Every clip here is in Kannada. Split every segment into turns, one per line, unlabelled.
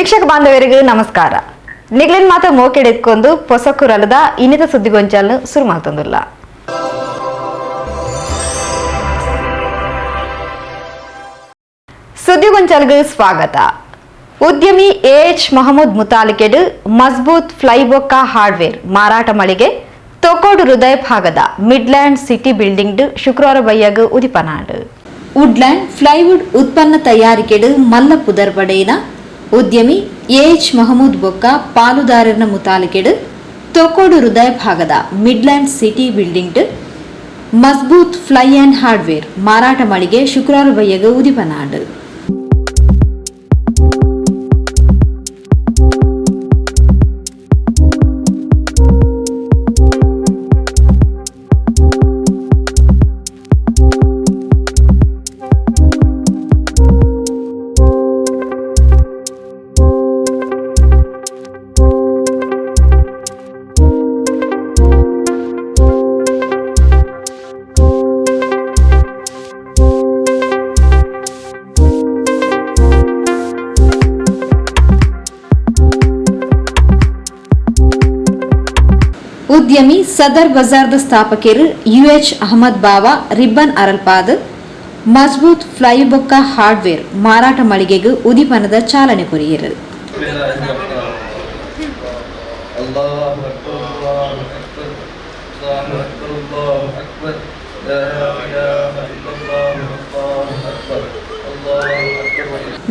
ವೀಕ್ಷಕ ಬಾಂಧವರಿಗೂ ನಮಸ್ಕಾರ. ನಿಗ್ಲಿನ ಮಾತ ಮೋಕೆಡೆತ್ಕೊಂಡು ಪೊಸಕುರಲದ ಇನ್ನಿತ ಸುದ್ದಿಗೊಂಚಲ್ ಶುರು ಸುದ್ದಿ ಸುದ್ದಿಗೊಂಚಲ್ಗೆ ಸ್ವಾಗತ. ಉದ್ಯಮಿ ಎಚ್ ಮೊಹಮ್ಮದ್ ಮುತಾಲಿಕೆಡ್ ಮಜ್ಬೂತ್ ಫ್ಲೈಬೊಕ್ಕ ಹಾರ್ಡ್ವೇರ್ ಮಾರಾಟ ಮಳಿಗೆ ತೊಕೋಡು ಹೃದಯ ಭಾಗದ ಮಿಡ್ಲ್ಯಾಂಡ್ ಸಿಟಿ ಬಿಲ್ಡಿಂಗ್ ಶುಕ್ರವಾರ ಬಯ್ಯಾಗ ಉದಿಪನಾಡ್ ವುಡ್ಲ್ಯಾಂಡ್ ಫ್ಲೈವುಡ್ ಉತ್ಪನ್ನ ತಯಾರಿಕೆಡ್ ಮಲ್ಲ ಪುದರ್ಬಡೇನ ಉದ್ಯಮಿ ಎಚ್ ಮಹಮೂದ್ ಬೊಕ್ಕ ಪಾಲುದಾರನ ಮುತಾಲಿಕೆಡ್ ತೊಕೋಡು ಹೃದಯ ಭಾಗದ ಮಿಡ್ಲ್ಯಾಂಡ್ ಸಿಟಿ ಬಿಲ್ಡಿಂಗ್ ಮಜ್ಬೂತ್ ಫ್ಲೈ ಆ್ಯಂಡ್ ಹಾರ್ಡ್ವೇರ್ ಮಾರಾಟ ಮಳಿಗೆ ಶುಕ್ರವಾರ ಬಯ್ಯಗ ಉದಿಪನಾಡ್ ಉದ್ಯಮಿ ಸದರ್ ಬಜಾರ್ದ ಸ್ಥಾಪಕರು ಯುಎಚ್ ಅಹಮದ್ ಬಾವಾ ರಿಬ್ಬನ್ ಅರಲ್ಪಾದ್ ಮಜಬೂತ್ ಫ್ಲೈಬೊಕ್ಕ ಹಾರ್ಡ್ವೇರ್ ಮಾರಾಟ ಮಳಿಗೆಗೂ ಉದಿಪನದ ಚಾಲನೆ ಕೊರಿಯರು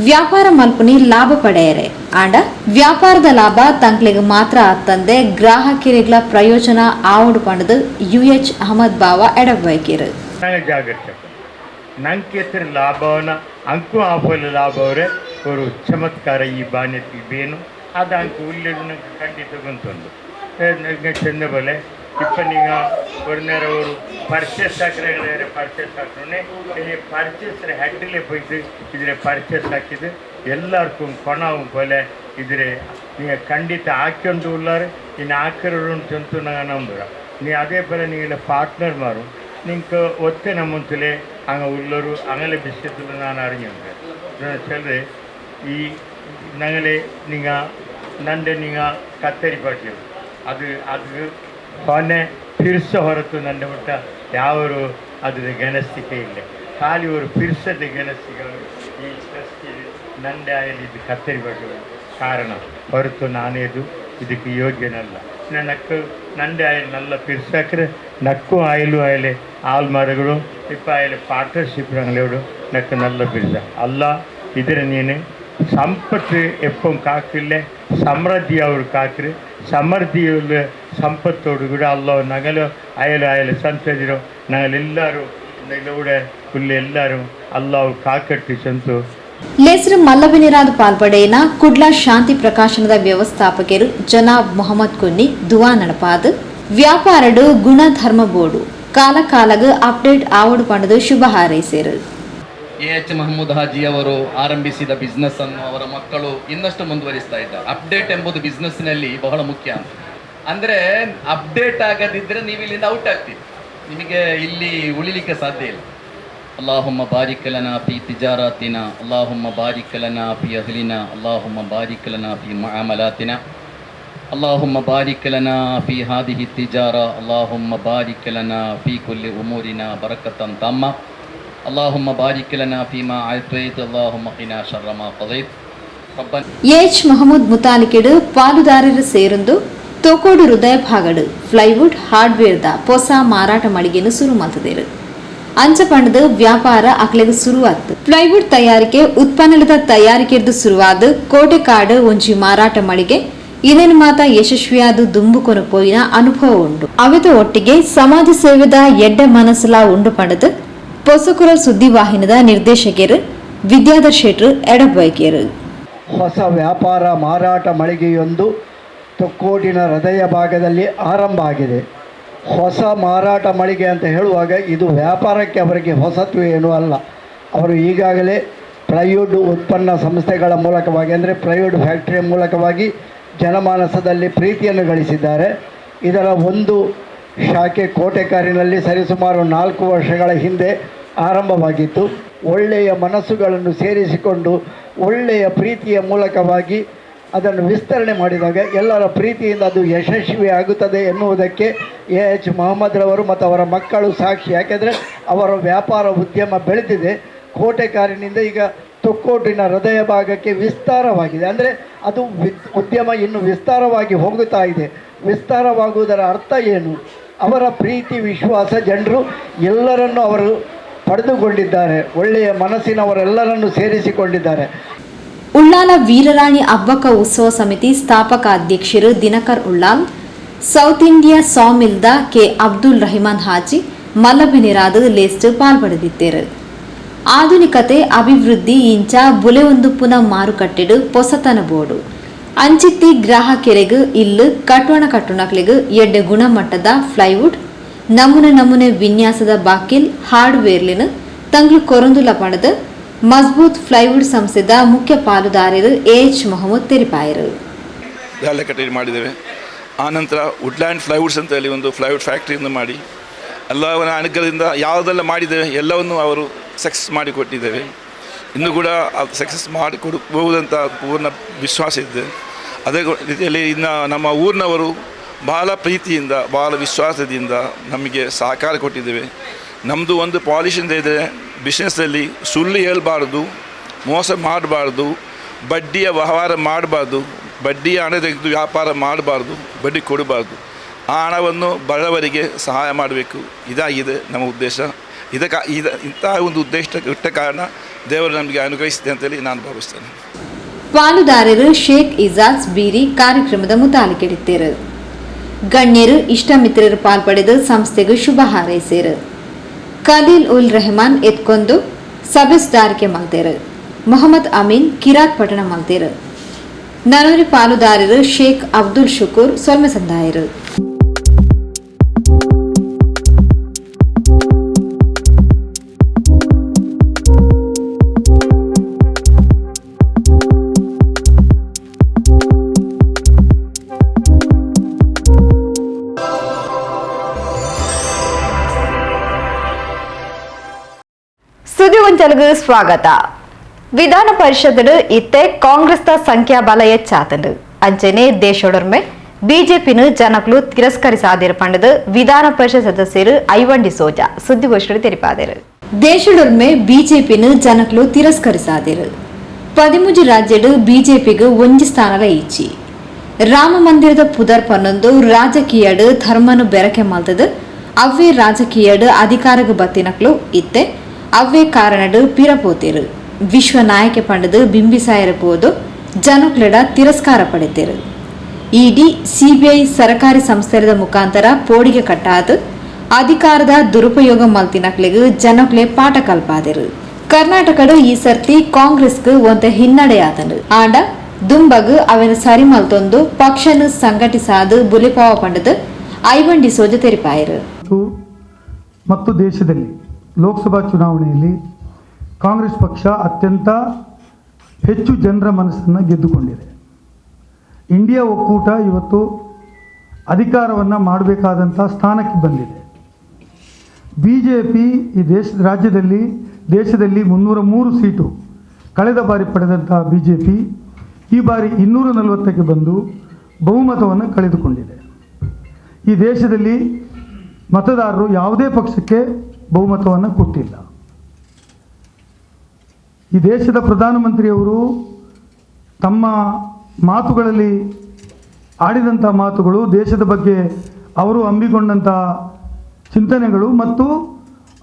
ವ್ಯಾಪಾರ ಮಲ್ಪುನಿ ಲಾಭ ಪಡೆಯರೆ ಆಂಡ ವ್ಯಾಪಾರದ ಲಾಭ ತಂಕ್ಲಿಗೆ ಮಾತ್ರ ತಂದೆ ಗ್ರಾಹಕರಿಗಳ ಪ್ರಯೋಜನ ಆವಡ್ ಪಣದು ಯು ಎಚ್ ಅಹಮದ್ ಬಾವ ಎಡಬೈಕಿರು.
ಜಾಗೃತ. ಲಾಭವನ್ನ ಅಂಕು ಆಫಲ್ ಲಾಭ ಅವರೇ ಅವರು ಚಮತ್ಕಾರ ಈ ಬಾಣ್ಯಕ್ಕೆ ಬೇನು ಅದ ಅಂಕು ಉಳ್ಳಿನ ಖಂಡಿತ ಬಂತೊಂದು. ಚೆಂದ ಬಲೆ ಇಪ್ಪ ಒಂದು ಒಂದೇರ ಅವರು ಪರ್ಚೇಸ್ ಹಾಕಿದ್ರೆ ಪರ್ಚೇಸ್ ಹಾಕಿದ್ರೆ ಪರ್ಚೇಸ್ ಹೆಡ್ಡಲ್ಲೇ ಪೋಯ್ತು ಇದ್ರೆ ಪರ್ಚೇಸ್ ಹಾಕಿದ್ದು ಎಲ್ಲರಿಗೂ ಕೊಣವು പോലെ ಇದ್ರೆ ನೀವು ಖಂಡಿತ ಹಾಕ್ಕೊಂಡು ಉಳ್ಳಾರು ಇನ್ನು ಹಾಕಿರೋರು ಅಂತಂತೂ ನಂಗೆ ನಂಬುರ ನೀ ಅದೇ പോലെ ನೀವೆಲ್ಲ ಪಾರ್ಟ್ನರ್ ಮಾರು ನಿಂಗೆ ಒತ್ತೆ ನಮ್ಮಂತಲೇ ಹಂಗೆ ಉಳ್ಳೋರು അങ്ങനെ ಬಿಸ್ಕೆತ್ತಲು ನಾನು അറിഞ്ഞുണ്ട് ചെല്ല് ഈ ഞങ്ങളെ നിങ്ങ നൻ്റെ നിങ്ങ കത്തരി പാട്ടിയും ಅದು ಅದು ಕೊನೆ ಪಿರ್ಸ ಹೊರತು ನನ್ನ ಬಿಟ್ಟ ಯಾವರು ಅದ್ರ ಗೆಣಸ್ತಿಕೆ ಇಲ್ಲ ಖಾಲಿ ಅವರು ಪಿರ್ಸದ ಗೆಣಸಿಗಳು ಈ ಸಸ್ತಿ ನಂಡೆ ಆಯಲಿ ಇದು ಕತ್ತರಿ ಬಟ್ಟೆ ಕಾರಣ ಹೊರತು ನಾನೇದು ಇದಕ್ಕೆ ಯೋಗ್ಯನಲ್ಲ ನಕ್ಕು ನಂಡೆ ಆಯಲ್ ನಲ್ಲ ಪಿರ್ಸಾಕ್ರೆ ನಕ್ಕು ಆಯಲು ಆಯಲೆ ಆಲ್ ಮರಗಳು ಇಪ್ಪ ಆಯಲೆ ಪಾರ್ಟ್ನರ್ಶಿಪ್ ರಂಗಲೇಡು ನಕ್ಕು ನಲ್ಲ ಪಿರ್ಸ ಅಲ್ಲ ಇದರ ನೀನು സമ്പത്ത് എപ്പം കാക്കില്ല സമൃദ്ധി അവർ കാക്കര് സമൃദ്ധിയുള്ള സമ്പത്തോടു കൂടെ അല്ലോ ഞങ്ങളോ അയലോ അയല ಸಂತದಿರೋ ഞങ്ങളെല്ലാവരും ഇതിലൂടെ പുള്ളി എല്ലാവരും അള്ളാഹು ಕಾಕಟ್ಟಿ ಸಂತು
ಲೇಸರು ಮಲ್ಲಬಿನಿರಾದ್ ಪಾಲ್ಪಡೆಯನ ಕುಡ್ಲಾ ಶಾಂತಿ ಪ್ರಕಾಶನದ ವ್ಯವಸ್ಥಾಪಕರು ಜನಾಬ್ ಮೊಹಮ್ಮದ್ ಕುನ್ನಿ, ದುವಾ ನಡಪಾದ್, ವ್ಯಾಪಾರಡು ಗುಣಧರ್ಮ ಬೋರ್ಡು, ಕಾಲ ಕಾಲಗ ಅಪ್ಡೇಟ್ ಆವಡು ಪಡೆದು ಶುಭ ಹಾರೈಸಿರು.
ಎ ಎಚ್ ಮಹಮೂದ್ ಹಾಜಿ ಅವರು ಆರಂಭಿಸಿದ ಬಿಸ್ನೆಸ್ ಅನ್ನು ಅವರ ಮಕ್ಕಳು ಇನ್ನಷ್ಟು ಮುಂದುವರಿಸ್ತಾ ಇದ್ದಾರೆ. ಅಪ್ಡೇಟ್ ಎಂಬುದು ಬಿಸ್ನೆಸ್ನಲ್ಲಿ ಬಹಳ ಮುಖ್ಯ ಅಂದ್ರೆ ಅಪ್ಡೇಟ್ ಆಗದಿದ್ರೆ ನೀವು ಇಲ್ಲಿಂದ ಔಟ್ ಆಗ್ತೀರಿ. ನಿಮಗೆ ಇಲ್ಲಿ ಉಳಿಲಿಕ್ಕೆ ಸಾಧ್ಯ ಇಲ್ಲ. ಅಲ್ಲಾಹುಮ್ಮ ಬಾರಿಕ್ ಲನಾ ಫಿ ತಿಜಾರಾತಿನ ಅಲ್ಲಾಹುಮ್ಮ ಬಾರಿಕ್ ಲನಾ ಫಿ ಅಹ್ಲಿನ ಅಲ್ಲಾಹುಮ್ಮ ಬಾರಿಕ್ ಲನಾ ಫಿ ಮುಆಮಲಾತಿನ اللهم بارك لنا في هذه التجارة اللهم بارك لنا في كل أمورنا بركة تامة اللهم بارك لنا فيما أعطيت اللهم قنا شر ما قضيت ربنا
ಎಚ್ ಮಹಮೂದ್ ಮುತಾಲಿಕೆಡು ಪಾಲುದಾರರು ಸೇರುಂದು ತೊಕೋಡು ಹೃದಯ ಭಾಗಡು ಫ್ಲೈವುಡ್ ಹಾರ್ಡ್ವೇರ್ದ ಹೊಸ ಮಾರಾಟ ಮಳಿಗೆನು ಶುರು ಮಾಡ್ತದೇರು ಅಂಚ ಪಂಡದು ವ್ಯಾಪಾರ ಅಕ್ಲೆಗ್ ಶುರುವಾತು ಪ್ಲೈವುಡ್ ತಯಾರಿಕೆ, ಉತ್ಪನ್ನದ ತಯಾರಿಕೆರ್ದು ಶುರುವಾದ ಕೋಟೆಕಾಡು ಒಂಜಿ ಮಾರಾಟ ಮಳಿಗೆ ಇದನ್ನು ಮಾತ ಯಶಸ್ವಿಯಾದ ದುಂಬು ಕೊನಪೋಯಿನ ಅನುಭವ ಉಂಡು. ಅವಿತ ಒಟ್ಟಿಗೆ ಸಮಾಜ ಸೇವೆದ ಎಡ್ಡ ಮನಸ್ಸಲ ಉಂಡು ಪಣದು ಪೊಸಕುರ ಸುದ್ದಿವಾಹಿನದ ನಿರ್ದೇಶಕರು ವಿದ್ಯಾಧರ್ ಶೆಟ್ರು ಎಡಬೈಕಿಯರು.
ಹೊಸ ವ್ಯಾಪಾರ ಮಾರಾಟ ಮಳಿಗೆಯೊಂದು ತೊಕ್ಕೋಟಿನ ಹೃದಯ ಭಾಗದಲ್ಲಿ ಆರಂಭ ಆಗಿದೆ. ಹೊಸ ಮಾರಾಟ ಮಳಿಗೆ ಅಂತ ಹೇಳುವಾಗ ಇದು ವ್ಯಾಪಾರಕ್ಕೆ ಅವರಿಗೆ ಹೊಸತ್ವ ಏನೂ ಅಲ್ಲ. ಅವರು ಈಗಾಗಲೇ ಪ್ಲೈವುಡ್ ಉತ್ಪನ್ನ ಸಂಸ್ಥೆಗಳ ಮೂಲಕವಾಗಿ ಅಂದರೆ ಪ್ಲೈವುಡ್ ಫ್ಯಾಕ್ಟರಿಯ ಮೂಲಕವಾಗಿ ಜನಮಾನಸದಲ್ಲಿ ಪ್ರೀತಿಯನ್ನು ಗಳಿಸಿದ್ದಾರೆ. ಇದರ ಒಂದು ಶಾಖೆ ಕೋಟೆಕಾರಿನಲ್ಲಿ ಸರಿಸುಮಾರು ನಾಲ್ಕು ವರ್ಷಗಳ ಹಿಂದೆ ಆರಂಭವಾಗಿತ್ತು. ಒಳ್ಳೆಯ ಮನಸ್ಸುಗಳನ್ನು ಸೇರಿಸಿಕೊಂಡು ಒಳ್ಳೆಯ ಪ್ರೀತಿಯ ಮೂಲಕವಾಗಿ ಅದನ್ನು ವಿಸ್ತರಣೆ ಮಾಡಿದಾಗ ಎಲ್ಲರ ಪ್ರೀತಿಯಿಂದ ಅದು ಯಶಸ್ವಿ ಆಗುತ್ತದೆ ಎನ್ನುವುದಕ್ಕೆ ಎ ಎಚ್ ಮೊಹಮ್ಮದ್ರವರು ಮತ್ತು ಅವರ ಮಕ್ಕಳು ಸಾಕ್ಷಿ. ಯಾಕೆಂದರೆ ಅವರ ವ್ಯಾಪಾರ ಉದ್ಯಮ ಬೆಳೆದಿದೆ. ಕೋಟೆಕಾರಿನಿಂದ ಈಗ ತೊಕ್ಕೋಟಿನ ಹೃದಯ ಭಾಗಕ್ಕೆ ವಿಸ್ತಾರವಾಗಿದೆ. ಅಂದರೆ ಅದು ಉದ್ಯಮ ಇನ್ನು ವಿಸ್ತಾರವಾಗಿ ಹೋಗುತ್ತಾ ಇದೆ. ವಿಸ್ತಾರವಾಗುವುದರ ಅರ್ಥ ಏನು? ಅವರ ಪ್ರೀತಿ, ವಿಶ್ವಾಸ ಜನರು ಎಲ್ಲರನ್ನೂ ಅವರು ಪಡೆದುಕೊಂಡಿದ್ದಾರೆ. ಒಳ್ಳೆಯ ಮನಸ್ಸಿನವರೆಲ್ಲರನ್ನು ಸೇರಿಸಿಕೊಂಡಿದ್ದಾರೆ.
ಉಳ್ಳಾಲ ವೀರರಾಣಿ ಅಬ್ಬಕ ಉತ್ಸವ ಸಮಿತಿ ಸ್ಥಾಪಕ ಅಧ್ಯಕ್ಷರು ದಿನಕರ್ ಉಳ್ಳಾಲ್, ಸೌತ್ ಇಂಡಿಯಾ ಸಾಮಿಲ್ದ ಕೆ ಅಬ್ದುಲ್ ರಹಿಮಾನ್ ಹಾಜಿ ಮಲಬಿನಿರಾದ ಲೇಸ್ಟ್ ಪಾಲ್ಪಡೆದಿದ್ದರು ಆಧುನಿಕತೆ, ಅಭಿವೃದ್ಧಿ, ಇಂಚ ಬುಲೆಯೊಂದು ಪುನಃ ಮಾರುಕಟ್ಟೆಡು ಪೊಸತನ ಬೋಡು. ಅಂಚಿತ್ತಿ ಗ್ರಾಹಕರಿಗೆ ಇಲ್ಲು ಕಟ್ಟೋಣ ಕಟ್ಟೋಣಕ್ಲಿಗೂ ಎಡ್ಡೆ ಗುಣಮಟ್ಟದ ಫ್ಲೈವುಡ್ ನಮೂನೆ ನಮೂನೆ ವಿನ್ಯಾಸದ ಬಾಕಿಲ್ ಹಾರ್ಡ್ವೇರ್ಲಿನ ತಂಗ್ಳು ಕೊರೊಂದುಲ ಪಡೆದು ಮಜ್ಬೂತ್ ಫ್ಲೈವುಡ್ ಸಂಸ್ಥೆದ ಮುಖ್ಯ ಪಾಲುದಾರರು ಎಚ್ ಮೊಹಮ್ಮದ್ ತೆರಿಪಾಯರು.
ಎಲ್ಲ ಕಟ್ಟಿ ಮಾಡಿದ್ದೇವೆ. ಆನಂತರ ವುಡ್ಲ್ಯಾಂಡ್ ಫ್ಲೈವುಡ್ಸ್ ಅಂತ ಹೇಳಿ ಒಂದು ಫ್ಲೈವುಡ್ ಫ್ಯಾಕ್ಟ್ರಿಯನ್ನು ಮಾಡಿ, ಎಲ್ಲವನ್ನ ಅನುಗ್ರಹದಿಂದ ಯಾವುದೆಲ್ಲ ಮಾಡಿದ್ದೇವೆ ಎಲ್ಲವನ್ನು ಅವರು ಸಕ್ಸಸ್ ಮಾಡಿಕೊಟ್ಟಿದ್ದೇವೆ ಇನ್ನೂ ಕೂಡ ಅದು ಸಕ್ಸಸ್ ಮಾಡಿಕೊಡಬಹುದಂತ ಪೂರ್ಣ ವಿಶ್ವಾಸ ಇದೆ. ಅದೇ ರೀತಿಯಲ್ಲಿ ಇನ್ನು ನಮ್ಮ ಊರಿನವರು ಬಹಳ ಪ್ರೀತಿಯಿಂದ, ಬಹಳ ವಿಶ್ವಾಸದಿಂದ ನಮಗೆ ಸಹಕಾರ ಕೊಟ್ಟಿದ್ದೇವೆ. ನಮ್ಮದು ಒಂದು ಅಂತ ಇದ್ದರೆ ಬಿಸ್ನೆಸ್ಸಲ್ಲಿ ಸುಳ್ಳು ಹೇಳಬಾರ್ದು, ಮೋಸ ಮಾಡಬಾರ್ದು, ಬಡ್ಡಿಯ ವ್ಯವಹಾರ ಮಾಡಬಾರ್ದು, ಬಡ್ಡಿಯ ಹಣ ತೆಗೆದು ವ್ಯಾಪಾರ ಮಾಡಬಾರ್ದು, ಬಡ್ಡಿ ಕೊಡಬಾರ್ದು. ಆ ಹಣವನ್ನು ಬಡವರಿಗೆ ಸಹಾಯ ಮಾಡಬೇಕು. ಇದಾಗಿದೆ ನಮ್ಮ ಉದ್ದೇಶ. ಇದಕ್ಕೆ ಇದ ಇಂತಹ ಒಂದು ಉದ್ದೇಶ ಇಟ್ಟ ಕಾರಣ ದೇವರು ನಮಗೆ ಅನುಗ್ರಹಿಸಿದೆ ಅಂತೇಳಿ ನಾನು ಭಾವಿಸ್ತೇನೆ.
ಪಾಲುದಾರರು ಶೇಖ್ ಇಜಾಜ್ ಬೀರಿ ಕಾರ್ಯಕ್ರಮದ ಮುತಾಲಿಕೆಡಿತ್ತೇರು ಗಣ್ಯರು ಇಷ್ಟ ಮಿತ್ರರು ಪಾಲ್ಪಡೆದು ಸಂಸ್ಥೆಗೆ ಶುಭ ಹಾರೈಸಿರು ಖಲೀಲ್ ಉಲ್ ರೆಹಮಾನ್ ಎತ್ಕೊಂದು ಸಬಸ್ದಾರಿಕೆ ಮಲ್ತೇರು ಮೊಹಮ್ಮದ್ ಅಮೀನ್ ಕಿರಾತ್ ಪಟ್ಟಣ ಮಲ್ತೇರು ನರೂರಿ ಪಾಲುದಾರರು ಶೇಖ್ ಅಬ್ದುಲ್ ಶುಕೂರ್ ಸೊಲ್ಮೆ ಸಂದಾಯರು. ಒಂಚಲಗು ಸ್ವಾಗತ. ವಿಧಾನ ಪರಿಷತ್ ಇತ್ತೆ ಕಾಂಗ್ರೆಸ್ದ ಸಂಖ್ಯಾಬಲ ಹೆಚ್ಚಾತಂಡು ಅಂಚನೆ ದೇಶೊಡರ್ಮೆ, ಬಿಜೆಪಿನ ಜನಕ್ಲು ತಿರಸ್ಕರಿಸಾದಿರು ಪಂಡದು ವಿಧಾನ ಪರಿಷತ್ ಸದಸ್ಯರು ಐವಂಡಿ ಸೋಜಾ. ಸುದ್ದಿಗೋಷ್ಠಿ ತೆರಿಪಾದರು ದೇಶೊಡರ್ಮೆ, ಬಿಜೆಪಿನ ಜನಕ್ಲು ತಿರಸ್ಕರಿಸಾದಿರು. ಪದಿಮೂಜಿ ರಾಜ್ಯಡು ಬಿಜೆಪಿಗೆ ಒಂಜಿ ಸ್ಥಾನಲ ಈಚಿ. ರಾಮ ಮಂದಿರದ ಪುದರ್ ಪನ್ನೊಂದು ರಾಜಕೀಯಡು ಧರ್ಮನು ಬೆರಕೆ ಮಲ್ತದು. ಅವ್ವೇ ರಾಜಕೀಯಡು ಅಧಿಕಾರಕ್ಕೆ ಬತ್ತಿನಕ್ಲು ಇತ್ತೆ ಕಾರಣಡು ಪಿರಪೋತಿರು. ವಿಶ್ವ ನಾಯಕೆ ಪಂಡದು ಪೋದು ಜನಕ್ಲೆಡ ತಿರಸ್ಕಾರ ಪಡೆತಿರು. ಇಡಿ ಸಿಬಿಐ ಸರಕಾರಿ ಸಂಸ್ಥೆರದ ಮುಖಾಂತರ ಪೋಡಿಗೆ ಕಟ್ಟಾದು ಅಧಿಕಾರದ ದುರುಪಯೋಗ ಮಲ್ತಿನಕ್ಲೆಗ್ ಜನಕ್ಲೆ ಪಾಠ ಕಲ್ಪಾದಿರು. ಕರ್ನಾಟಕಡು ಈ ಸರ್ತಿ ಕಾಂಗ್ರೆಸ್ಗೆ ಒಂದ ಹಿನ್ನಡೆಯಾದನು ಆಂಡ ದುಂಬಗ್ ಅವನ ಸರಿ ಮಲ್ತೊಂದು ಪಕ್ಷನು ಸಂಘಟಿಸಾದು ಬುಲಿಪಾವ ಪಂಡದು ಐವಂಡಿ ಸೋಜ ತೆರಿಪಾಯರು.
ಮತ್ತು ದೇಶದಲ್ಲಿ ಲೋಕಸಭಾ ಚುನಾವಣೆಯಲ್ಲಿ ಕಾಂಗ್ರೆಸ್ ಪಕ್ಷ ಅತ್ಯಂತ ಹೆಚ್ಚು ಜನರ ಮನಸ್ಸನ್ನು ಗೆದ್ದುಕೊಂಡಿದೆ. ಇಂಡಿಯಾ ಒಕ್ಕೂಟ ಇವತ್ತು ಅಧಿಕಾರವನ್ನು ಮಾಡಬೇಕಾದಂಥ ಸ್ಥಾನಕ್ಕೆ ಬಂದಿದೆ. ಬಿ ಜೆ ಪಿ ಈ ದೇಶ, ರಾಜ್ಯದಲ್ಲಿ, ದೇಶದಲ್ಲಿ ಮುನ್ನೂರ ಮೂರು ಸೀಟು ಕಳೆದ ಬಾರಿ ಪಡೆದಂತಹ ಬಿ ಜೆ ಪಿ ಈ ಬಾರಿ ಇನ್ನೂರ ನಲವತ್ತಕ್ಕೆ ಬಂದು ಬಹುಮತವನ್ನು ಕಳೆದುಕೊಂಡಿದೆ. ಈ ದೇಶದಲ್ಲಿ ಮತದಾರರು ಯಾವುದೇ ಪಕ್ಷಕ್ಕೆ ಬಹುಮತವನ್ನು ಕೊಟ್ಟಿಲ್ಲ. ಈ ದೇಶದ ಪ್ರಧಾನಮಂತ್ರಿಯವರು ತಮ್ಮ ಮಾತುಗಳಲ್ಲಿ ಆಡಿದಂಥ ಮಾತುಗಳು, ದೇಶದ ಬಗ್ಗೆ ಅವರು ಹಮ್ಮಿಕೊಂಡಂಥ ಚಿಂತನೆಗಳು ಮತ್ತು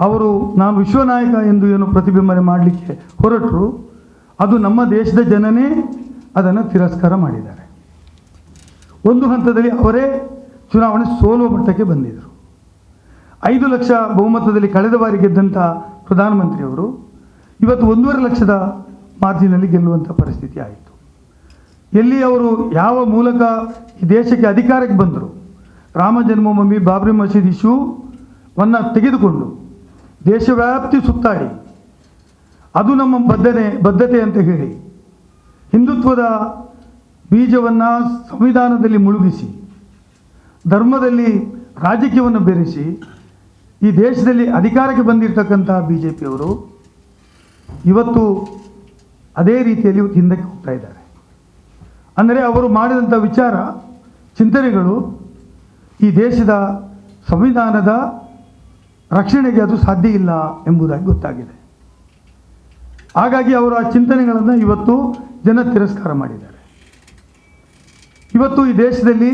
ಅವರು ನಾನು ವಿಶ್ವನಾಯಕ ಎಂದು ಏನು ಪ್ರತಿಬಿಂಬನೆ ಮಾಡಲಿಕ್ಕೆ ಹೊರಟರು, ಅದು ನಮ್ಮ ದೇಶದ ಜನನೇ ಅದನ್ನು ತಿರಸ್ಕಾರ ಮಾಡಿದ್ದಾರೆ. ಒಂದು ಹಂತದಲ್ಲಿ ಅವರೇ ಚುನಾವಣೆ ಸೋಲುವ ಮಟ್ಟಕ್ಕೆ ಬಂದಿದ್ದರು. ಐದು ಲಕ್ಷ ಬಹುಮತದಲ್ಲಿ ಕಳೆದ ಬಾರಿ ಗೆದ್ದಂಥ ಪ್ರಧಾನಮಂತ್ರಿಯವರು ಇವತ್ತು ಒಂದೂವರೆ ಲಕ್ಷದ ಮಾರ್ಜಿನಲ್ಲಿ ಗೆಲ್ಲುವಂಥ ಪರಿಸ್ಥಿತಿ ಆಯಿತು. ಎಲ್ಲಿ ಅವರು ಯಾವ ಮೂಲಕ ಈ ದೇಶಕ್ಕೆ ಅಧಿಕಾರಕ್ಕೆ ಬಂದರು, ರಾಮ ಜನ್ಮಭೂಮಿ ಬಾಬ್ರಿ ಮಸೀದ್ ಇಶ್ಯೂವನ್ನು ತೆಗೆದುಕೊಂಡು ದೇಶವ್ಯಾಪ್ತಿ ಸುತ್ತಾಡಿ, ಅದು ನಮ್ಮ ಬದ್ಧತೆ ಬದ್ಧತೆ ಅಂತ ಹೇಳಿ ಹಿಂದುತ್ವದ ಬೀಜವನ್ನು ಸಂವಿಧಾನದಲ್ಲಿ ಮುಳುಗಿಸಿ, ಧರ್ಮದಲ್ಲಿ ರಾಜಕೀಯವನ್ನು ಬೆರೆಸಿ ಈ ದೇಶದಲ್ಲಿ ಅಧಿಕಾರಕ್ಕೆ ಬಂದಿರತಕ್ಕಂತಹ ಬಿ ಜೆ ಪಿಯವರು ಇವತ್ತು ಅದೇ ರೀತಿಯಲ್ಲಿ ಹಿಂದಕ್ಕೆ ಹೋಗ್ತಾ ಇದ್ದಾರೆ. ಅಂದರೆ ಅವರು ಮಾಡಿದಂಥ ವಿಚಾರ, ಚಿಂತನೆಗಳು ಈ ದೇಶದ ಸಂವಿಧಾನದ ರಕ್ಷಣೆಗೆ ಅದು ಸಾಧ್ಯ ಇಲ್ಲ ಎಂಬುದಾಗಿ ಗೊತ್ತಾಗಿದೆ. ಹಾಗಾಗಿ ಅವರ ಚಿಂತನೆಗಳನ್ನು ಇವತ್ತು ಜನ ತಿರಸ್ಕಾರ ಮಾಡಿದ್ದಾರೆ. ಇವತ್ತು ಈ ದೇಶದಲ್ಲಿ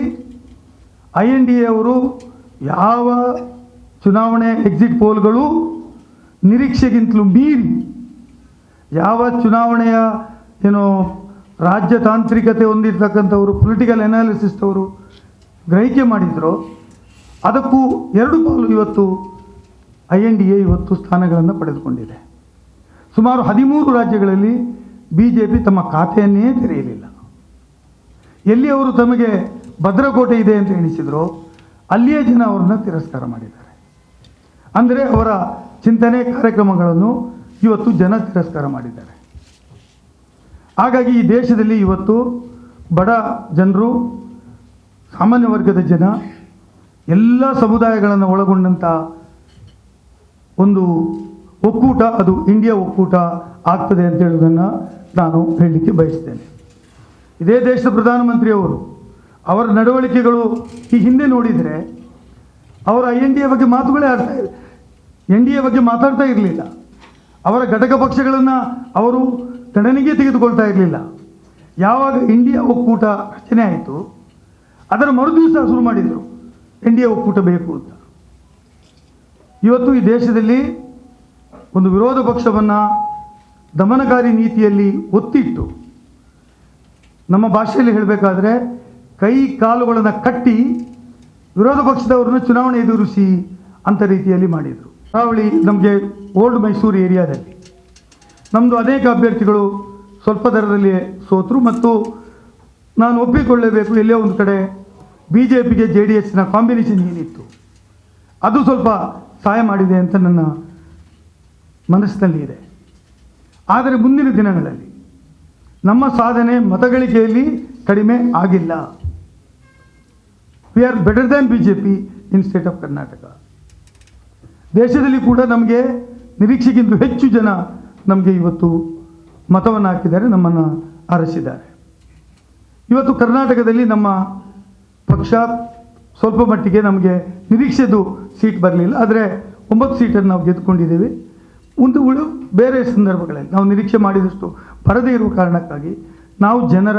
ಐ ಎನ್ ಡಿ ಎ ಅವರು ಯಾವ ಚುನಾವಣೆ ಎಕ್ಸಿಟ್ ಪೋಲ್ಗಳು ನಿರೀಕ್ಷೆಗಿಂತಲೂ ಮೀರಿ ಯಾವ ಚುನಾವಣೆಯ, ಏನು ರಾಜ್ಯತಾಂತ್ರಿಕತೆ ಹೊಂದಿರತಕ್ಕಂಥವರು ಪೊಲಿಟಿಕಲ್ ಅನಾಲಿಸಿಸ್ಟ್ ಅವರು ಗ್ರಹಿಕೆ ಮಾಡಿದ್ರು, ಅದಕ್ಕೂ ಎರಡು ಪಾಲು ಇವತ್ತು ಐ ಎನ್ ಡಿ ಎ ಇವತ್ತು ಸ್ಥಾನಗಳನ್ನು ಪಡೆದುಕೊಂಡಿದೆ. ಸುಮಾರು ಹದಿಮೂರು ರಾಜ್ಯಗಳಲ್ಲಿ ಬಿ ಜೆ ಪಿ ತಮ್ಮ ಖಾತೆಯನ್ನೇ ತೆರೆಯಲಿಲ್ಲ. ಎಲ್ಲಿ ಅವರು ತಮಗೆ ಭದ್ರಕೋಟೆ ಇದೆ ಅಂತ ಎಣಿಸಿದ್ರು, ಅಲ್ಲಿಯೇ ಜನ ಅವ್ರನ್ನ ತಿರಸ್ಕಾರ ಮಾಡಿದ್ದಾರೆ. ಅಂದರೆ ಅವರ ಚಿಂತನೆ ಕಾರ್ಯಕ್ರಮಗಳನ್ನು ಇವತ್ತು ಜನ ತಿರಸ್ಕಾರ ಮಾಡಿದ್ದಾರೆ. ಹಾಗಾಗಿ ಈ ದೇಶದಲ್ಲಿ ಇವತ್ತು ಬಡ ಜನರು, ಸಾಮಾನ್ಯ ವರ್ಗದ ಜನ, ಎಲ್ಲ ಸಮುದಾಯಗಳನ್ನು ಒಳಗೊಂಡಂಥ ಒಂದು ಒಕ್ಕೂಟ, ಅದು ಇಂಡಿಯಾ ಒಕ್ಕೂಟ ಆಗ್ತದೆ ಅಂತ ಹೇಳೋದನ್ನು ನಾನು ಹೇಳಲಿಕ್ಕೆ ಬಯಸ್ತೇನೆ. ಇದೇ ದೇಶದ ಪ್ರಧಾನಮಂತ್ರಿಯವರು ಅವರ ನಡವಳಿಕೆಗಳು ಈ ಹಿಂದೆ ನೋಡಿದರೆ ಅವರ ಎನ್ ಡಿ ಎ ಬಗ್ಗೆ ಮಾತುಗಳೇ ಆಡ್ತಾ ಎನ್ ಡಿ ಎ ಬಗ್ಗೆ ಮಾತಾಡ್ತಾ ಇರಲಿಲ್ಲ. ಅವರ ಘಟಕ ಪಕ್ಷಗಳನ್ನು ಅವರು ಗಣನೆಗೆ ತೆಗೆದುಕೊಳ್ತಾ ಇರಲಿಲ್ಲ. ಯಾವಾಗ ಇಂಡಿಯಾ ಒಕ್ಕೂಟ ರಚನೆ ಆಯಿತು, ಅದರ ಮರುದಿವಸ ಶುರು ಮಾಡಿದರು ಎನ್ ಡಿ ಎ ಒಕ್ಕೂಟ ಬೇಕು ಅಂತ. ಇವತ್ತು ಈ ದೇಶದಲ್ಲಿ ಒಂದು ವಿರೋಧ ಪಕ್ಷವನ್ನು ದಮನಕಾರಿ ನೀತಿಯಲ್ಲಿ ಒತ್ತಿಟ್ಟು, ನಮ್ಮ ಭಾಷೆಯಲ್ಲಿ ಹೇಳಬೇಕಾದ್ರೆ ಕೈ ಕಾಲುಗಳನ್ನು ಕಟ್ಟಿ ವಿರೋಧ ಪಕ್ಷದವ್ರನ್ನ ಚುನಾವಣೆ ಎದುರಿಸಿ ಅಂತ ರೀತಿಯಲ್ಲಿ ಮಾಡಿದರು. ಕರಾವಳಿ ನಮಗೆ ಓಲ್ಡ್ ಮೈಸೂರು ಏರಿಯಾದಲ್ಲಿ. ನಮ್ಮದು ಅನೇಕ ಅಭ್ಯರ್ಥಿಗಳು ಸ್ವಲ್ಪ ದರದಲ್ಲಿ ಸೋತರು ಮತ್ತು ನಾನು ಒಪ್ಪಿಕೊಳ್ಳಬೇಕು, ಎಲ್ಲೇ ಒಂದು ಕಡೆ ಬಿ ಜೆ ಪಿಗೆ ಜೆ ಡಿ ಎಸ್ನ ಕಾಂಬಿನೇಷನ್ ಏನಿತ್ತು, ಅದು ಸ್ವಲ್ಪ ಸಹಾಯ ಮಾಡಿದೆ ಅಂತ ನನ್ನ ಮನಸ್ಸಿನಲ್ಲಿ ಇದೆ ಆದರೆ ಮುಂದಿನ ದಿನಗಳಲ್ಲಿ ನಮ್ಮ ಸಾಧನೆ ಮತಗಳಿಕೆಯಲ್ಲಿ ಕಡಿಮೆ ಆಗಿಲ್ಲ. We are better than B J P in state of Karnataka ದೇಶದಲ್ಲಿ ಕೂಡ ನಮಗೆ ನಿರೀಕ್ಷೆಗಿಂತ ಹೆಚ್ಚು ಜನ ನಮಗೆ ಇವತ್ತು ಮತವನ್ನು ಹಾಕಿದ್ದಾರೆ, ನಮ್ಮನ್ನು ಆರಿಸಿದ್ದಾರೆ ಇವತ್ತು ಕರ್ನಾಟಕದಲ್ಲಿ ನಮ್ಮ ಪಕ್ಷ ಸ್ವಲ್ಪ ಮಟ್ಟಿಗೆ ನಮಗೆ ನಿರೀಕ್ಷೆದು ಸೀಟ್ ಬರಲಿಲ್ಲ, ಆದರೆ ಒಂಬತ್ತು ಸೀಟನ್ನು ನಾವು ಗೆದ್ದುಕೊಂಡಿದ್ದೀವಿ. ಒಂದು ಉಳು ಬೇರೆ ಸಂದರ್ಭಗಳಲ್ಲಿ ನಾವು ನಿರೀಕ್ಷೆ ಮಾಡಿದಷ್ಟು ಬರದೇ ಇರುವ ಕಾರಣಕ್ಕಾಗಿ ನಾವು ಜನರ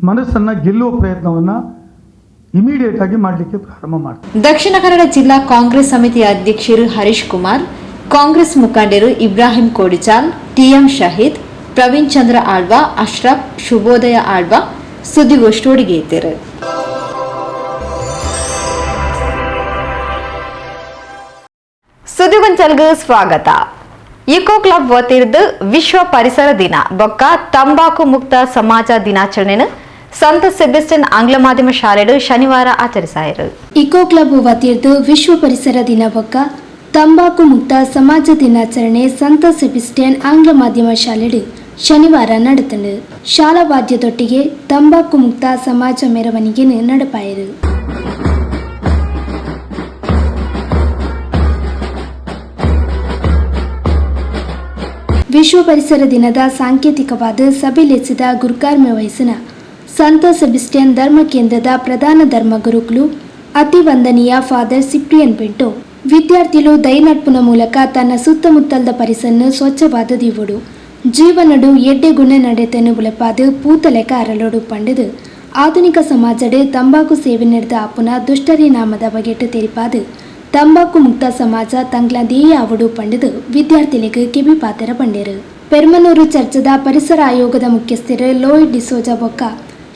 ಮನಸ್ಸನ್ನು ಗೆಲ್ಲುವ ಪ್ರಯತ್ನವನ್ನು ಇಮಿಡಿಯೇಟ್ ಆಗಿ ಮಾಡಲಿಕ್ಕೆ ಪ್ರಾರಂಭ ಮಾಡ್ತಾರೆ.
ದಕ್ಷಿಣ ಕನ್ನಡ ಜಿಲ್ಲಾ ಕಾಂಗ್ರೆಸ್ ಸಮಿತಿ ಅಧ್ಯಕ್ಷರು ಹರೀಶ್ ಕುಮಾರ್ ಕಾಂಗ್ರೆಸ್ ಮುಖಂಡರು ಇಬ್ರಾಹಿಂ ಕೋಡಿಚಾಲ್ ಟಿಎಂ ಶಹೀದ್ ಪ್ರವೀಣ್ ಚಂದ್ರ ಆಳ್ವ ಅಶ್ರಫ್ ಶುಭೋದಯ ಆಳ್ವ ಸುದ್ದಿಗೋಷ್ಠಿಯೊಡಿಗೆ ಇದ್ದರು ಸುದ್ದಿಗೊಂಚಲ್ಗೆ ಸ್ವಾಗತ. ಇಕೋ ಕ್ಲಬ್ ವತಿರ್ದು ವಿಶ್ವ ಪರಿಸರ ದಿನ ಬೊಕ್ಕ ತಂಬಾಕು ಮುಕ್ತ ಸಮಾಜ ದಿನಾಚರಣೆಯನ್ನು ಸಂತ ಸೆಬೆಸ್ಟಿನ್ ಆಂಗ್ಲ ಮಾಧ್ಯಮ ಶಾಲೆಡು ಶನಿವಾರ ಆಚರಿಸಾಯಿರು.
ಇಕೋ ಕ್ಲಬ್ ವತಿಯದು ವಿಶ್ವ ಪರಿಸರ ದಿನ ಬೊಕ್ಕ ತಂಬಾಕು ಮುಕ್ತ ಸಮಾಜ ದಿನಾಚರಣೆ ಸಂತ ಸೆಬಿಸ್ಟಿಯನ್ ಆಂಗ್ಲ ಮಾಧ್ಯಮ ಶಾಲೆಡು ಶನಿವಾರ ನಡೆತಂಡು. ಶಾಲಾ ವಾದ್ಯದೊಟ್ಟಿಗೆ ತಂಬಾಕು ಮುಕ್ತ ಸಮಾಜ ಮೆರವಣಿಗೆ ನಡೆಪಾಯರು. ವಿಶ್ವ ಪರಿಸರ ದಿನದ ಸಾಂಕೇತಿಕವಾದ ಸಭೆಲೆಸಿದ ಗುರುಕಾರ್ಮೆ ವಯಸ್ಸಿನ ಸಂತ ಸೆಬಿಸ್ಟಿಯನ್ ಧರ್ಮ ಕೇಂದ್ರದ ಪ್ರಧಾನ ಧರ್ಮ ಗುರುಗಳು, ಅತಿ ವಂದನೀಯ ಫಾದರ್ ಸಿಪ್ರಿಯನ್ ಬೆಂಟೋ ವಿದ್ಯಾರ್ಥಿಗಳು ದೈನಟ್ಪುನ ಮೂಲಕ ತನ್ನ ಸುತ್ತಮುತ್ತಲದ ಪರಿಸನ್ನು ಸ್ವಚ್ಛವಾದ ದಿವುಡು ಜೀವನಡು ಎಡ್ಡೆ ಗುಣ ನಡೆತೆನು ಬುಲಪಾದು ಪೂತಲೆಕ ಅರಲೋಡು ಪಂಡದು. ಆಧುನಿಕ ಸಮಾಜಡೆ ತಂಬಾಕು ಸೇವೆ ನಡೆದ ಅಪ್ಪುನ ದುಷ್ಟರಿನಾಮದ ಬಗೆಟ್ಟು ತೆರಿಪಾದು. ತಂಬಾಕು ಮುಕ್ತ ಸಮಾಜ ತಂಗ್ಲ ದೇಯ ಅವಡು ಪಂಡದು ವಿದ್ಯಾರ್ಥಿಗಳಿಗೆ ಕಿವಿ ಪಾತ್ರ ಪಂಡೆರು ಪೆರ್ಮನೂರು ಚರ್ಚದ ಪರಿಸರ ಆಯೋಗದ ಮುಖ್ಯಸ್ಥರು ಲೋಯ್ ಡಿಸೋಜಾ ಬೊಕ್ಕ.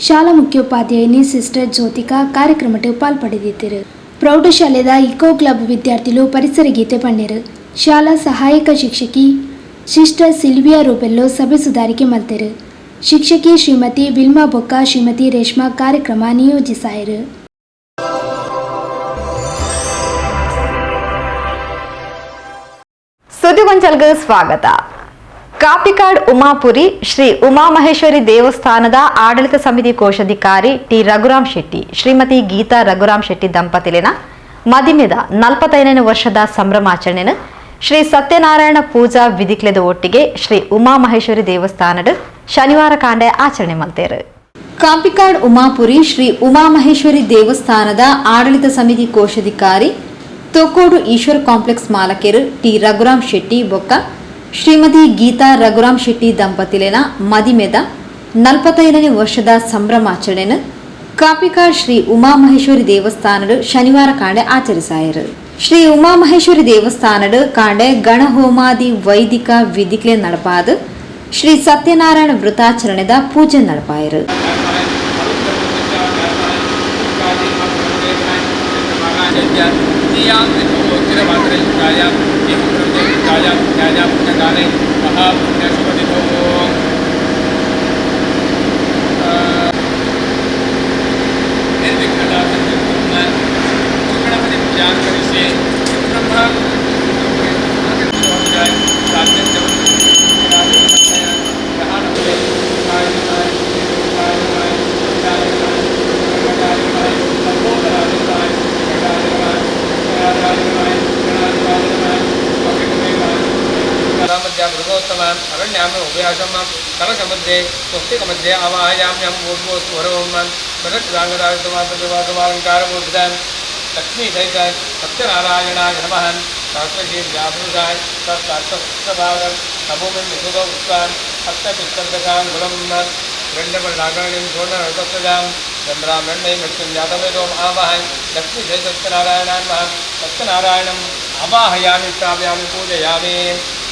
ಶಾಲಾ ಮುಖ್ಯೋಪಾಧ್ಯಾಯಿನಿ ಸಿಸ್ಟರ್ ಜ್ಯೋತಿಕಾ ಕಾರ್ಯಕ್ರಮಕ್ಕೆ ಪಾಲ್ಪಡೆದಿದ್ದರು. ಪ್ರೌಢಶಾಲೆದ ಇಕೋ ಕ್ಲಬ್ ವಿದ್ಯಾರ್ಥಿಗಳು ಪರಿಸರ ಗೀತೆ ಪಂಡಿರು ಶಾಲಾ ಸಹಾಯಕ ಶಿಕ್ಷಕಿ ಸಿಸ್ಟರ್ ಸಿಲ್ವಿಯಾ ರೂಬೆಲ್ಲೋ ಸಭೆ ಸುಧಾರಿಕೆ ಮಲ್ತರು. ಶಿಕ್ಷಕಿ ಶ್ರೀಮತಿ ವಿಲ್ಮಾ ಬೊಕ್ಕ, ಶ್ರೀಮತಿ ರೇಷ್ಮಾ ಕಾರ್ಯಕ್ರಮ ನಿಯೋಜಿಸಾಯರು.
ಸುದ್ದಿಗೊಂಚಲ್ಗೆ ಸ್ವಾಗತ. ಕಾಪಿಕಾಡ್ ಉಮಾಪುರಿ ಶ್ರೀ ಉಮಾಮಹೇಶ್ವರಿ ದೇವಸ್ಥಾನದ ಆಡಳಿತ ಸಮಿತಿ ಕೋಶಾಧಿಕಾರಿ ಟಿ. ರಘುರಾಮ್ ಶೆಟ್ಟಿ, ಶ್ರೀಮತಿ ಗೀತಾ ರಘುರಾಮ್ ಶೆಟ್ಟಿ ದಂಪತಿಲಿನ ಮದಿಮೆದ ನಲ್ಪತ್ತೈದನೇ ವರ್ಷದ ಸಂಭ್ರಮಾಚರಣೆಯನ್ನು ಶ್ರೀ ಸತ್ಯನಾರಾಯಣ ಪೂಜಾ ವಿಧಿಕ್ಲೆದ ಒಟ್ಟಿಗೆ ಶ್ರೀ ಉಮಾಮಹೇಶ್ವರಿ ದೇವಸ್ಥಾನದ ಶನಿವಾರ ಕಾಂಡೆ ಆಚರಣೆ ಮಾಡ್ತೇರು
ಕಾಪಿಕಾಡ್ ಉಮಾಪುರಿ ಶ್ರೀ ಉಮಾಮಹೇಶ್ವರಿ ದೇವಸ್ಥಾನದ ಆಡಳಿತ ಸಮಿತಿ ಕೋಶಾಧಿಕಾರಿ ತೋಕೋಡು ಈಶ್ವರ್ ಕಾಂಪ್ಲೆಕ್ಸ್ ಮಾಲಕೇರು ಟಿ. ರಘುರಾಮ್ ಶೆಟ್ಟಿ ಬೊಕ್ಕ ಶ್ರೀಮತಿ ಗೀತಾ ರಘುರಾಮ್ ಶೆಟ್ಟಿ ದಂಪತಿಲಿನ ಮದಿಮೆದ ನಲ್ಪತ್ತೈದನೇ ವರ್ಷದ ಸಂಭ್ರಮಾಚರಣೆನ ಕಾಪಿಕಾಡ್ ಶ್ರೀ ಉಮಾಮಹೇಶ್ವರಿ ದೇವಸ್ಥಾನದ ಶನಿವಾರ ಕಾಂಡೆ ಆಚರಿಸಾಯರು ಶ್ರೀ ಉಮಾಮಹೇಶ್ವರಿ ದೇವಸ್ಥಾನದ ಕಾಂಡೆ ಗಣಹೋಮಾದಿ ವೈದಿಕ ವಿಧಿಕ್ಲೆ ನಡಪಾದ ಶ್ರೀ ಸತ್ಯನಾರಾಯಣ ವೃತಾಚರಣೆದ ಪೂಜೆ
രാജാപുരനാഥൻ മഹാപുരുഷ स्वस्तिकमध्ये आवाहयाम्यहं भूर्भुवः स्वरोहं बृहत्साङ्गदागतमात्रवागवालङ्कारबोधितान् लक्ष्मीसहितान् सत्यनारायणाय नमः। सहस्रशीर्याभृतान् तत्सार्थभागं नभूमिं यशुदौ उत्तान् हस्तपिस्तर्दकान् गुणं दण्डपर्णाकरणीं शोणसत्सजां चन्द्रामण्डै मृत्युञ्जातवेदो आवाहन् लक्ष्मीसहितसत्यनारायणान् महन् सत्यनारायणम् अवाहयामि श्रावयामि, पूजयामि।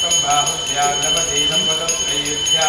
सम्बाहुभ्यागमति सम्पदत्रयुभ्या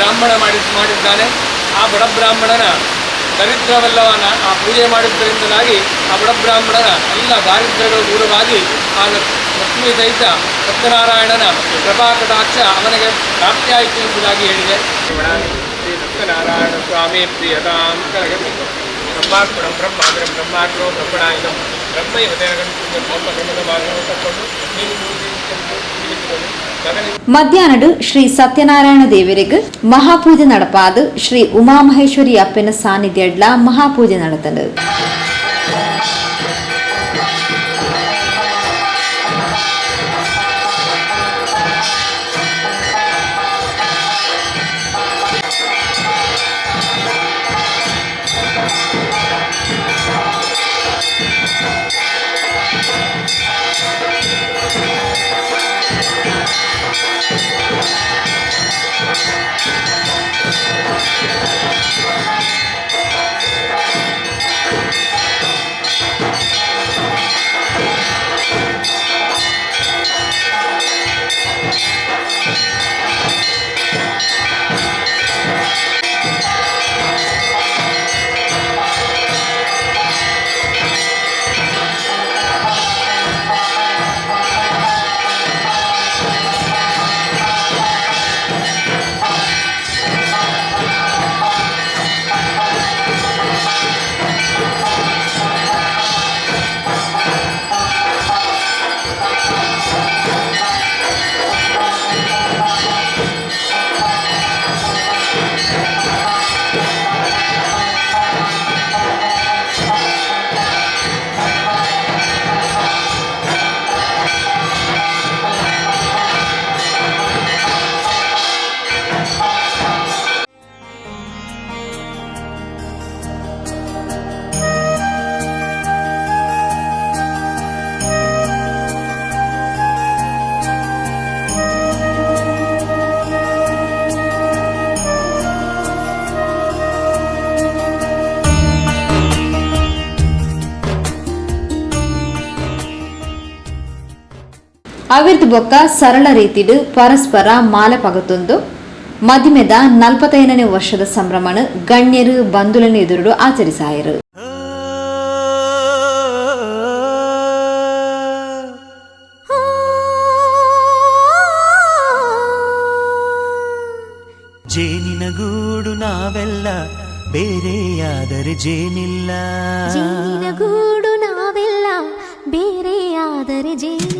ಬ್ರಾಹ್ಮಣ ಮಾಡಿ ಮಾಡಿದ್ದಾನೆ. ಆ ಬಡಬ್ರಾಹ್ಮಣನ ದರಿದ್ರವೆಲ್ಲವನ್ನ ಆ ಪೂಜೆ ಮಾಡಿದ್ದರಿಂದಲಾಗಿ ಆ ಬಡಬ್ರಾಹ್ಮಣನ ಎಲ್ಲ ದಾರಿದ್ರ್ಯಗಳು ದೂರವಾಗಿ ಆ ಲಕ್ಷ್ಮೀ ಸಹಿತ ಸತ್ಯನಾರಾಯಣನ ಕೃಪಾ ಕಟಾಕ್ಷ ಅವನಿಗೆ ಪ್ರಾಪ್ತಿಯಾಯಿತು ಎಂಬುದಾಗಿ ಹೇಳಿದೆ. ಶ್ರೀ ಸತ್ಯನಾರಾಯಣ ಸ್ವಾಮಿ ಪ್ರಿಯತಾಂ ಬ್ರಹ್ಮಾರ್ಪಣಂ ಬ್ರಹ್ಮಾರ್ಪಣೋ ಬ್ರಹ್ಮಣಾಯುಧಂ ಬ್ರಹ್ಮೈವ ದೇವಗಂ ಬ್ರಹ್ಮ ಬ್ರಹ್ಮದ ಭಾಗವನ್ನು ತಕ್ಕೊಂಡು ನೀನು
മധ്യാനട് ശ്രീ സത്യനാരായണ ദേവരക്ക് മഹാപൂജ നടപ്പാത് ശ്രീ ഉമാമഹേശ്വരി അപ്പന് സാന്നിധ്യമുള്ള മഹാപൂജ നടത്തുന്നത്. ಅವಿರ್ದ ಬೊಕ್ಕ ಸರಳ ರೀತಿಡು ಪರಸ್ಪರ ಮಾಲೆ ಪಗತೊಂದು ಮದಿಮೆದ ನಲ್ಪತ್ತೈದನೇ ವರ್ಷದ ಸಂಭ್ರಮಣ ಗಣ್ಯರು ಬಂಧುಲನ್ನು ಎದುರುಡು ಆಚರಿಸಾಯರು.
ಜೇನಿನ ಗೂಡು ನಾವೆಲ್ಲ ಬೇರೆಯಾದರೆ ಜೇನಿಲ್ಲ.
ಗೂಡು ನಾವೆಲ್ಲ ಬೇರೆಯಾದರೆ ಜೇನಿಲ್ಲ.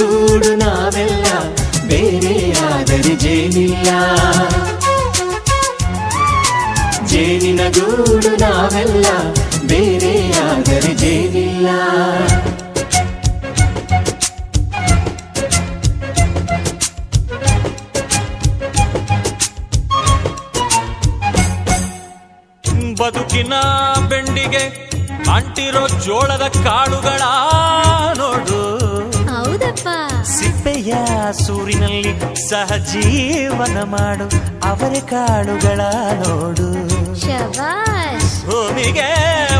ಗೂಡು ನಾವೆಲ್ಲ ಬೇರೆಯಾದರೆ ಜೇನಿಲ್ಲ. ಜೇನಿನ ಗೂಡು ನಾವೆಲ್ಲ ಬೇರೆಯಾದರೆ ಜೇನಿಲ್ಲ. ಬದುಕಿನ ಬೆಂಡಿಗೆ ಅಂಟಿರೋ ಜೋಳದ ಕಾಳುಗಳ ಸೂರಿನಲ್ಲಿ ಸಹಜೀವನ ಮಾಡು ಅವರ ಕಾಳುಗಳ ನೋಡು. ಭೂಮಿಗೆ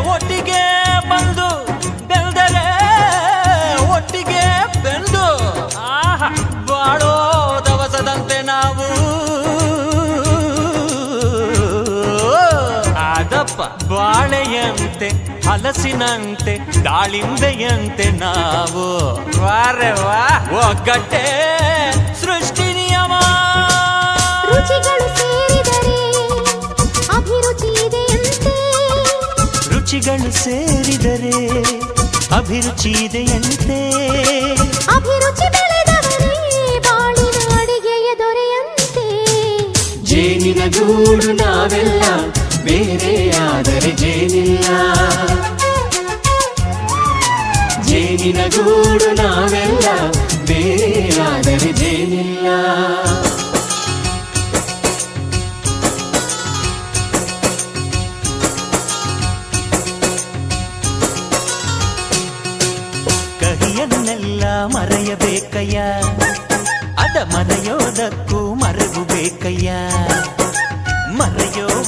ಒಟ್ಟಿಗೆ ಬಂದು ಬೆಳೆದರೆ ಒಟ್ಟಿಗೆ ಬೆಂದು ಆಹಾ ಬಾಳೋ ದವಸದಂತೆ ನಾವು. ಅದಪ್ಪ ಬಾಳೆಯಂತೆ ಹಲಸಿನಂತೆ ದಾಳಿಂಬೆಯಂತೆ ನಾವು. ವಾರೆ ವಾ. ಒಗ್ಗಟ್ಟೆ
ರುಚಿಗಳು ಸೇರಿದರೆ ಅಭಿರುಚಿ ಇದೆಯಂತೆ.
ರುಚಿಗಳು ಸೇರಿದರೆ ಅಭಿರುಚಿ ಇದೆಯಂತೆ.
ಅಭಿರುಚಿ ಬೆಳೆದವರೇ ಬಾಳಿನ ಅಡಿಗೆಯ ದೊರೆಯಂತೆ.
ಜೇನಿನ ಗೂಡು ನಾವೆಲ್ಲ ಬೇರೆಯಾದರೆ ಜೇನಿಲ್ಲ.
ಜೇನಿನ ಗೂಡು ನಾವೆಲ್ಲ ಬೇರೆಯಾದರೆ ಜೇನಿಲ್ಲ.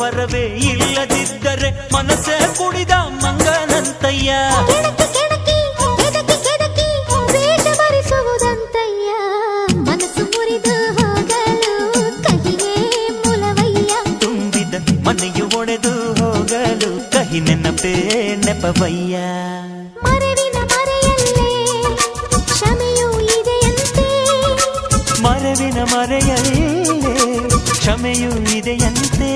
ವರವೇ ಇಲ್ಲದಿದ್ದರೆ ಮನಸ್ಸೇ ಕುಡಿದ ಮಂಗನಂತಯ್ಯ. ತುಂಬಿದ ಮನೆಯು ಒಡೆದು ಹೋಗಲು ಕಹಿ ನೆನಪೇ ನೆಪವಯ್ಯ.
ಕ್ಷಮೆಯೂ ಇದೆಯಂತೆ.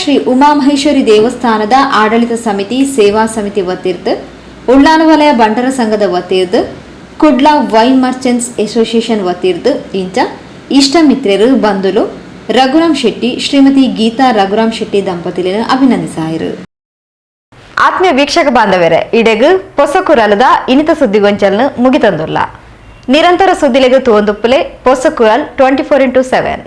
ಶ್ರೀ ಉಮಾಮಹೇಶ್ವರಿ ದೇವಸ್ಥಾನದ ಆಡಳಿತ ಸಮಿತಿ, ಸೇವಾ ಸಮಿತಿ ವತಿರ್ತ್ ಉಳ್ಳಾನ ವಲಯ ಬಂಟರ ಸಂಘದ ವತಿರ್ದು, ಕುಡ್ಲಾ ವೈನ್ ಮರ್ಚೆಂಟ್ಸ್ ಅಸೋಸಿಯೇಷನ್ ವತಿರ್ದು, ಇಂಚ ಇಷ್ಟ ಮಿತ್ರರು ಬಂಧುಲು ರಘುರಾಮ್ ಶೆಟ್ಟಿ, ಶ್ರೀಮತಿ ಗೀತಾ ರಘುರಾಮ್ ಶೆಟ್ಟಿ ದಂಪತಿಗಳನ್ನು ಅಭಿನಂದಿಸಾಯಿರು.
ಆತ್ಮೀಯ ವೀಕ್ಷಕ ಬಾಂಧವರೇ, ಇಡೆಗು ಪೊಸಕುರಲದ ಇನಿತ ಸುದ್ದಿಗೊಂಚಲನ್ನು ಮುಗಿತಂದುಲ್ಲ ನಿರಂತರ ಸುದ್ದಿಲೆಗು ತೋಂದುಪ್ಪಲೆ Posakural twenty four into seven